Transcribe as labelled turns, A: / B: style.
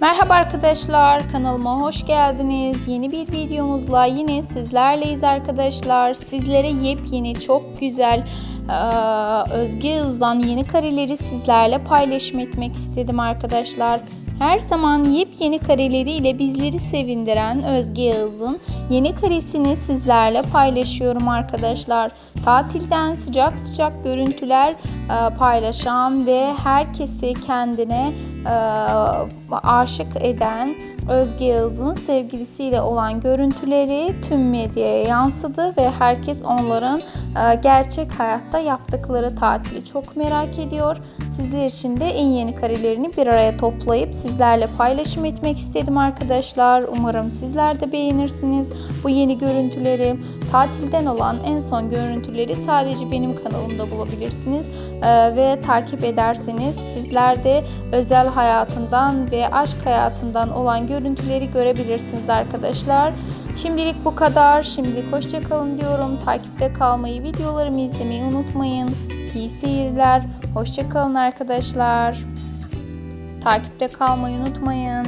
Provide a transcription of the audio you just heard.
A: Merhaba arkadaşlar kanalıma hoş geldiniz. Yeni bir videomuzla yine sizlerleyiz arkadaşlar. Sizlere yepyeni çok güzel Özge Yağız'dan yeni kareleri sizlerle paylaşım etmek istedim arkadaşlar. Her zaman yepyeni kareleriyle bizleri sevindiren Özge Yağız'ın yeni karesini sizlerle paylaşıyorum arkadaşlar. Tatilden sıcak sıcak görüntüler e, paylaşan ve herkesi kendine e, aşık eden Özge Yağız'ın sevgilisiyle olan görüntüleri tüm medyaya yansıdı ve herkes onların gerçek hayatta yaptıkları tatili çok merak ediyor. Sizler için de en yeni karelerini bir araya toplayıp sizlerle paylaşım etmek istedim arkadaşlar. Umarım sizler de beğenirsiniz bu yeni görüntüleri. Tatilden olan en son görüntüleri sadece benim kanalımda bulabilirsiniz Ee, ve takip ederseniz sizler de özel hayatından ve aşk hayatından olan görüntüleri görebilirsiniz arkadaşlar. Şimdilik bu kadar. Şimdilik hoşçakalın diyorum. Takipte kalmayı, videolarımı izlemeyi unutmayın. İyi seyirler. Hoşçakalın arkadaşlar. Takipte kalmayı unutmayın.